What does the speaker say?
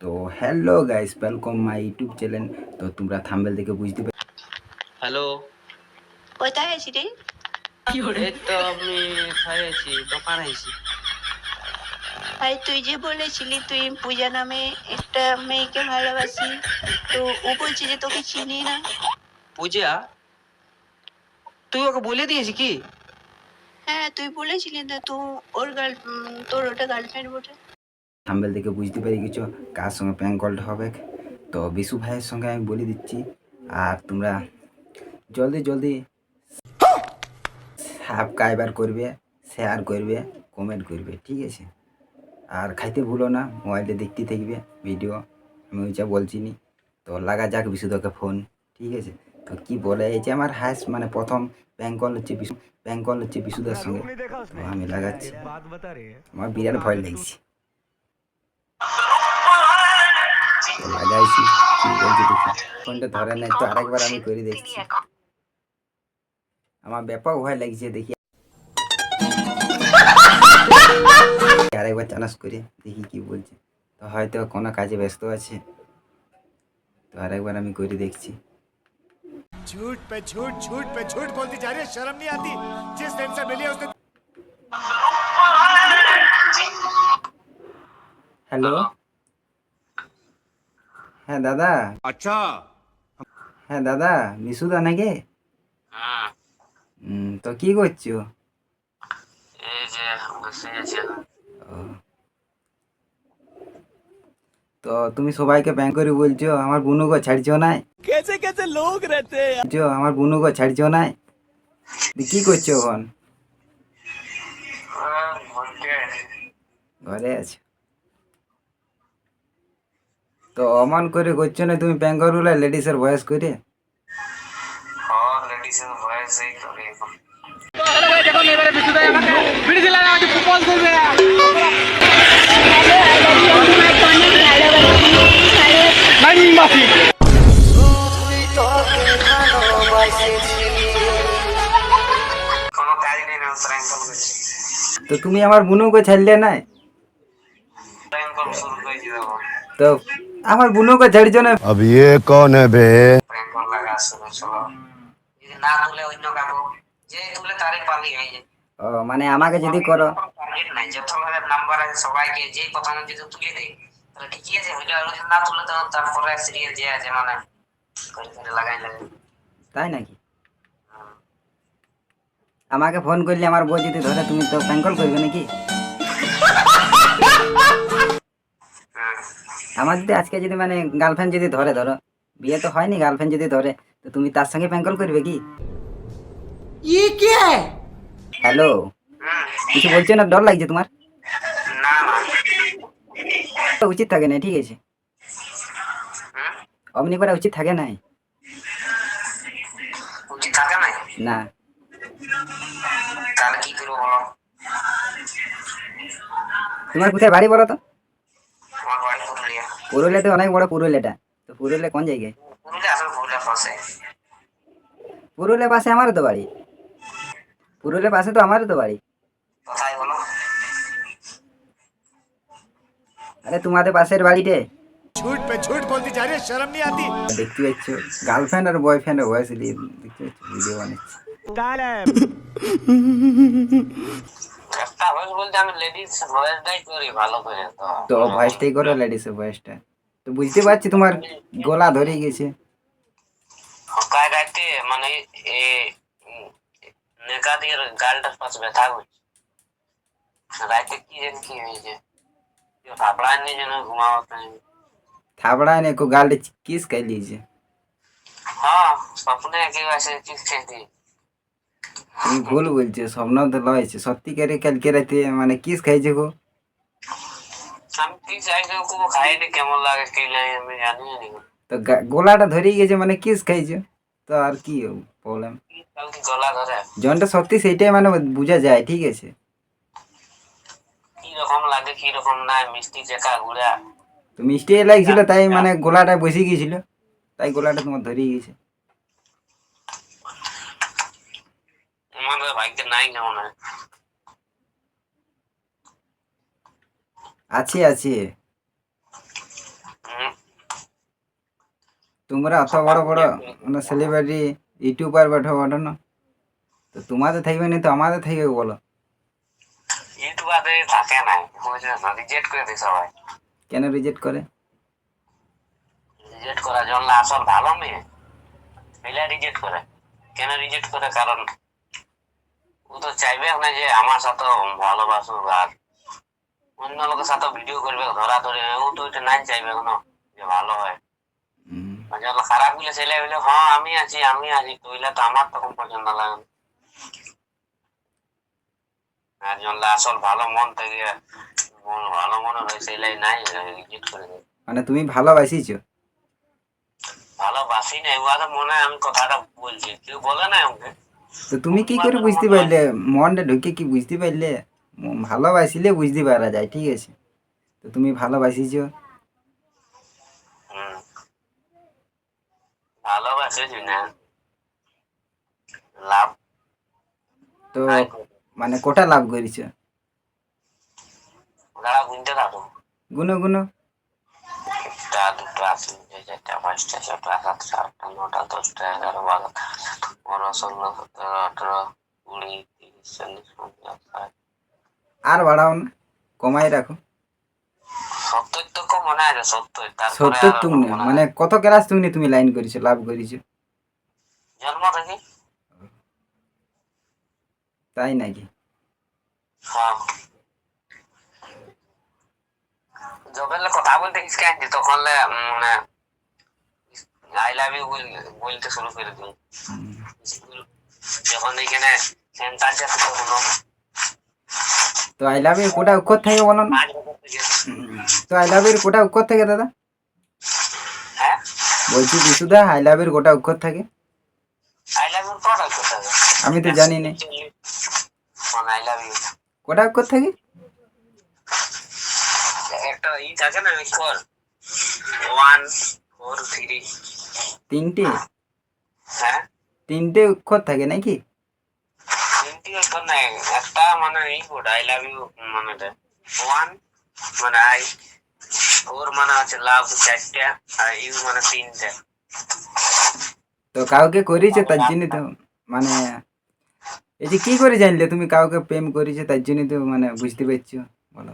তো hello guys welcome my YouTube channel তো তোমরা থাম্বেল দেখে বুঝতে পার হ্যালো কোথায় আছি রে? কি এই তো আমি খাই আছি দোকান আছি। ভাই তুই যে বলেছিলি তুই পূজা নামে একটা মেয়েকে ভালোবাসি তো ও বলছে যে তোকে চিনি না। পূজা? তুই ওকে বলে দিয়েছি কি? হ্যাঁ তুই বলেছিলি না তো ওর গার্ল তোর ওটা গার্লফ্রেন্ড বটে। থাম্বেল দেখে বুঝতে পারি কিছু কার সঙ্গে প্যাং কলটা হবে। তো বিশু ভাইয়ের সঙ্গে আমি বলে দিচ্ছি, আর তোমরা জলদি জলদি সাবস্ক্রাইবার করবে শেয়ার করবে কমেন্ট করবে, ঠিক আছে? আর খাইতে ভুলো না মোবাইলে দেখতে থাকবে ভিডিও আমি ওইটা বলছি নি। তো লাগা যাক বিশুদকে ফোন ঠিক আছে? তো কি বলে, এই যে আমার হাস মানে প্রথম ব্যাঙ্কল হচ্ছে বিশু ব্যাঙ্কল হচ্ছে বিশুদার সঙ্গে। আমি লাগাচ্ছি। আমার বিরাট ভয় লাগছে। তো লাগাইছি কি বলছি দেখি ফোনটা ধরে নাই তো আরেকবার আমি করে দেখছি আমার ব্যাপক ভয় লাগছে দেখি আরেকবার চানাস করে দেখি কি বলছে তো হয়তো কোনো কাজে ব্যস্ত আছে তো আরেকবার আমি করে দেখছি झूठ पे झूठ झूठ पे झूठ बोलती जा रही है शर्म नहीं आती जिस दिन से मिली है उसने হ্যালো হ্যাঁ দাদা। আচ্ছা। হ্যাঁ দাদা মিশুদা নাকি? তো কি করছ? তো তুমি সবাইকে ব্যাংক করে বলছো আমার বুনু বুনুকে ছাড়ছো নাই? কেসে কেসে লোক রেতে। যো আমার বুনু বুনুকে ছাড়ছো নাই? কি করছ এখন? ঘরে আছো। তো অমান করে করছ না তুমি ব্যাঙ্গালুরে লেডিসের বয়স করে? হ্যাঁ লেডিসের ভয়েস করে করছি। তো তুমি আমার বুনুগো ছাড়লে নাই? তো আমার বুনুগো ছাড়ছো না अब ये कौन है बे প্র্যাঙ্ক কল লাগা শুরু চলো যদি না তুলে অন্য কাকু যে তুলে তারই পালি হয়ে যায় ও মানে আমাকে যদি করো টার্গেট নাই যত ভাবে নাম্বার আছে সবাইকে যেই প্রথম যদি তুলে দেয় তাহলে ঠিকই আছে হইলে আর যদি না তুলে তো তারপরে সিরিয়াল যে আছে মানে করে করে লাগাই লাগে তাই নাকি আমাকে ফোন করলে আমার বউ যদি ধরে তুমি তো প্যাঙ্কল করবে নাকি আমার যদি আজকে যদি মানে গার্লফ্রেন্ড যদি ধরে ধরো বিয়ে তো হয়নি গার্লফ্রেন্ড যদি ধরে তো তুমি তার সঙ্গে প্যাঙ্কল করবে কি? হ্যালো কিছু বলছো না? ডর লাগছে তোমার? না না তো উচিত থাকে না ঠিক আছে। অমনি করা উচিত থাকে নাই উচিত থাকে নাই না। তোমার কোথায় বাড়ি বলো তো? পুরুলিয়াতে অনেক বড় পুরুলিয়াটা তো পুরুলিয়া কোন জায়গায় পুরুলিয়া আসলে পুরুলিয়া পাশে পুরুলিয়া পাশে আমারও তো বাড়ি পুরুলিয়া পাশে তো আমারও তো বাড়ি কোথায় বলো আরে তোমাদের পাশের বাড়িতে झूठ पे झूठ बोलती जा रही है शर्म नहीं आती দেখতে পাচ্ছ গার্লফ্রেন্ড আর বয়ফ্রেন্ডের বয়স দিয়ে দেখতে পাচ্ছ ভিডিও বানাচ্ছে একটা তো তো ভয়েসটাই করো লেডিস ভয়েসটা তো বুঝতে পারছি তোমার গলা ধরে গেছে কাল রাতে মানে এ নেকা দিয়ে গালটার পাশে ব্যথা হচ্ছে রাতে কি যেন কি হয়েছে থাপড়া নিয়ে যেন ঘুমাওয়া থাপড়া নিয়ে গালটা কিস খাই দিয়েছে হ্যাঁ স্বপ্নে কেউ আসে কিস খাই দিয়েছে তুমি ভুল বলছো স্বপ্ন তো লয়েছে সত্যি করে কালকে রাতে মানে কিস খাইছে গো? তো গলাটা ধরে গেছে মানে কিস খাইছে? তো আর কি প্রবলেম জনটা সত্যি সেইটাই মানে বোঝা যায় ঠিক আছে? মিষ্টি লাগছিল তাই মানে গলাটা বসে গিয়েছিল তাই গলাটা তোমার ধরে গেছে। আছে আছে। তোমরা অত বড় বড় মানে সেলিব্রিটি ইউটিউবার বেঠো বটো না। তো তোমাদের থাকবে না তো আমাদের থাকবে বলো। ইউটিউবারে থাকে না রিজেক্ট করে দিই সবাই। কেন রিজেক্ট করে? রিজেক্ট করার জন্য আসল ভালো মেয়ে এলা রিজেক্ট করে। কেন রিজেক্ট করে? কারণ ও তো চাইবে না যে আমার সাথে ভালোবাসুক আর অন্য লোকের সাথে ভিডিও করবে ধরা ধরে ও তো এটা নাই চাইবে কোনো যে ভালো হয়। যখন খারাপগুলো ছেলে বলে হ্যাঁ আমি আছি আমি আছি তো তো আমার তখন পছন্দ লাগে আর যখন আসল ভালো মন থেকে মন- ভালো মনে হয় সেলাই নাই রিজেক্ট করে দেয় মানে তুমি ভালোবাসিছো? ভালোবাসি না এবার মনে হয় আমি কথাটা বলছি। কেউ বলে না আমাকে? তো তুমি কি করে বুঝতে পারলে? মনটা ঢুকে কি বুঝতে পারলে? ভালোবাসিলে বুঝতে পারা যায় ঠিক আছে? তো তুমি ভালোবাসিছ? লাভ তো মানে কোটা লাভ করেছ? গুনো গুনো। একটা দুটো আছে চারটা পাঁচটা ছটা সাতটা আটটা নটা দশটা এগারো বারো। আর বাড়াও না কমাই রাখো। সত্তর। মনে তুমি মনে মানে কত ক্লাস তুমি তুমি লাইন করেছ লাভ করেছ? জন্ম থেকে। তাই নাকি? হ্যাঁ। যখন কথা বলতে হিসকাইছি তখন মানে আই লাভ ইউ বলতে শুরু করে দিই যখন এখানে সেন্টার তখন তো আই লাভ এর কোটা উৎকর থেকে বলো না? পাঁচ বছর থেকে। তো আই লাভ এর কোটা উৎকর থেকে দাদা? হ্যাঁ? বলছি বিশুদা আই লাভ এর কোটা উৎকর থাকে? আই লাভ ইউ কটা আমি তো জানি না। আই লাভ ইউ কোটা উৎকর থাকে? একটা ই থাকে না তিনটে? হ্যাঁ? তিনটে অক্ষর থাকে নাকি? তিনটি অক্ষর নাই একটা মানে এই কোড আই লাভ ইউ মানে ওয়ান মানে আই ফোর মানে আছে লাভ চারটা আর ইউ মানে তিনটা। তো কাউকে করেছ তার জন্য তো মানে এই যে কি করে জানলে তুমি কাউকে প্রেম করেছ তার জন্য তো মানে বুঝতে পারছ বলো।